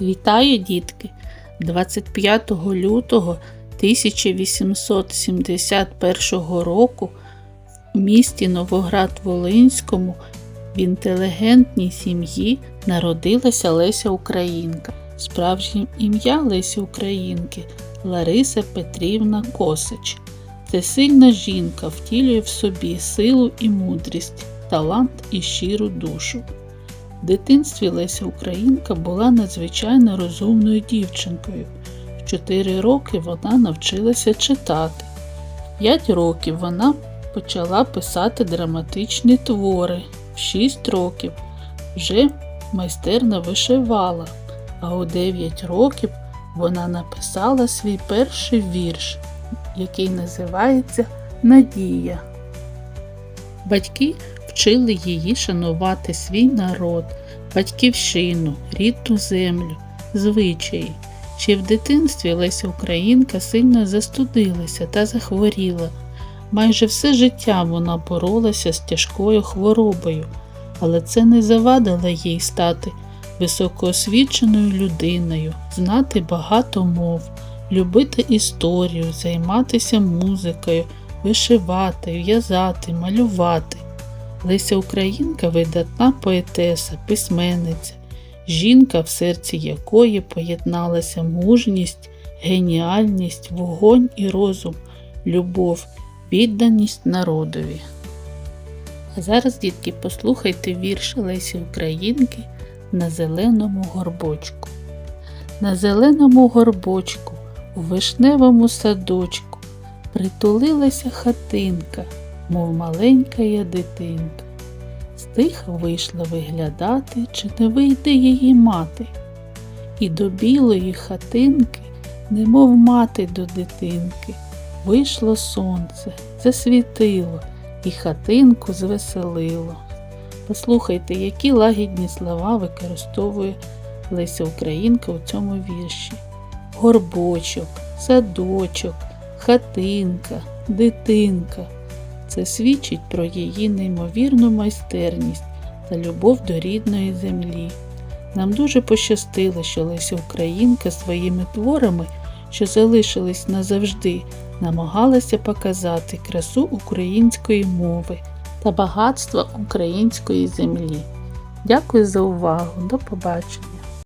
Вітаю, дітки! 25 лютого 1871 року в місті Новоград-Волинському в інтелігентній сім'ї народилася Леся Українка. Справжнє ім'я Лесі Українки Лариса Петрівна Косич. Це сильна жінка втілює в собі силу і мудрість, талант і щиру душу. В дитинстві Леся Українка була надзвичайно розумною дівчинкою. В 4 роки вона навчилася читати. В 5 років вона почала писати драматичні твори. В 6 років вже майстерно вишивала, а у 9 років вона написала свій перший вірш, який називається Надія. Батьки вчили її шанувати свій народ, батьківщину, рідну землю, звичаї. Ще в дитинстві Леся Українка сильно застудилася та захворіла. Майже все життя вона боролася з тяжкою хворобою, але це не завадило їй стати високоосвіченою людиною, знати багато мов, любити історію, займатися музикою, вишивати, в'язати, малювати. Леся Українка видатна поетеса, письменниця, жінка, в серці якої поєдналася мужність, геніальність, вогонь і розум, любов, відданість народові. А зараз, дітки, послухайте вірш Лесі Українки на зеленому горбочку. На зеленому горбочку, у вишневому садочку, притулилася хатинка мов маленька я дитинка. Стиха вийшла виглядати, чи не вийде її мати. І до білої хатинки, немов мати до дитинки, вийшло сонце, засвітило і хатинку звеселило. Послухайте, які лагідні слова використовує Леся Українка у цьому вірші. Горбочок, садочок, хатинка, дитинка. Це свідчить про її неймовірну майстерність та любов до рідної землі. Нам дуже пощастило, що Леся Українка своїми творами, що залишились назавжди, намагалася показати красу української мови та багатство української землі. Дякую за увагу. До побачення!